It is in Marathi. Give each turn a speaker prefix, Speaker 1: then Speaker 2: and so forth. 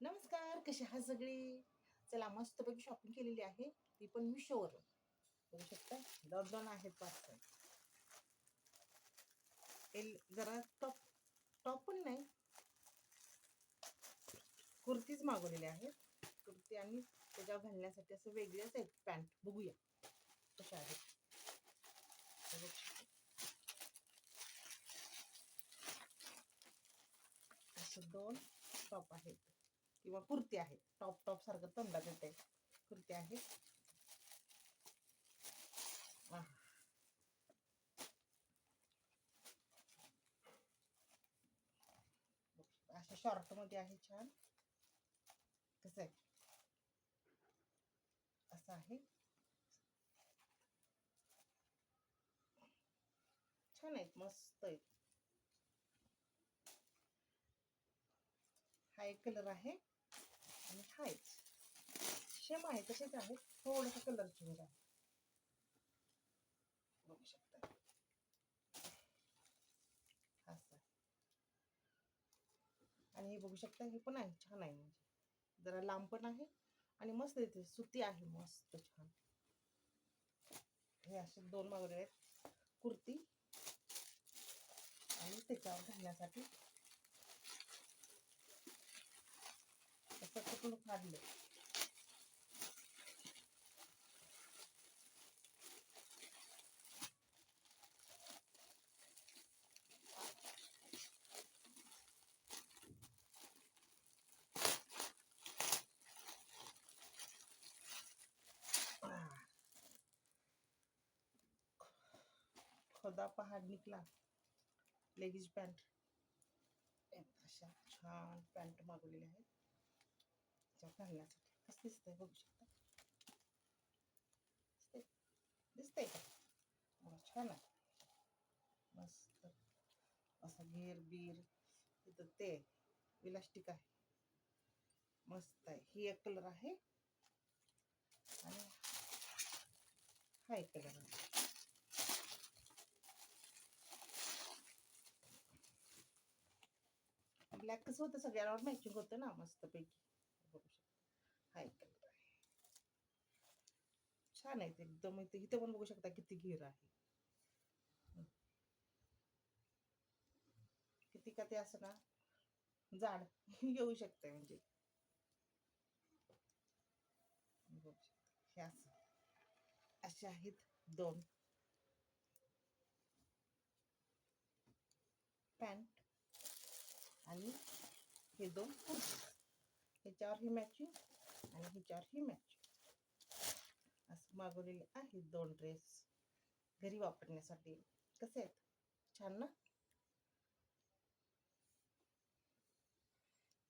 Speaker 1: नमस्कार कशी आहात सगळी? चला मस्तपैकी शॉपिंग केलेली आहे. ती पण मिशोवर. बघू शकता लॉकडाऊन आहेत पाच एल जरा टॉप टॉप पण नाही. कुर्तीच मागवलेली आहेत. कुर्ती आणि त्याच्यावर घालण्यासाठी असं वेगळेच आहेत पॅन्ट बघूया. कशा आहेत. असं दोन टॉप आहेत. किंवा कुर्ती आहेत टॉप टॉप सारखं तोंडात येते. कुर्ती आहे. अशा शॉर्टमध्ये आहे छान. कसं आहे? असं आहे. छान आहेत मस्त आहेत. हा एक कलर आहे. आणि हा एक. सेम आहे तसेच आहे. थोडासा कलर चेंज आहे. बघू शकता. असं. आणि हे बघू शकता हे पण आहे. छान आहे म्हणजे. जरा लांब पण आहे आणि मस्त येते सुती आहे मस्त छान. हे असे दोन मागवले आहेत. कुर्ती. आणि त्याच्यावर घालण्यासाठी असं कुठून खोदा पहाड निघला लेगीज पॅन्ट. अशा छान पॅन्ट मागवलेल्या आहेत. त्याच्यावर घालण्यासाठी कसं दिसतंय बघू शकता दिसतंय दिसतंय का आहे मस्त आहे आहे आहे आहे ब्लॅक होतं सगळ्यांवर मॅचिंग होतं ना छान आहेत एकदम इथे पण बघू शकता किती घेर आहे. किती का ते असं ना जाड येऊ शकते म्हणजे. बघू शकता. असे. आहेत दोन. पॅन्ट आणि हे दोन ह्याच्यावर ही मॅचिंग आणि ह्याच्यावर ही मॅचिंग असं मागवलेले आहेत दोन ड्रेस घरी वापरण्यासाठी. कसे आहेत? छान ना?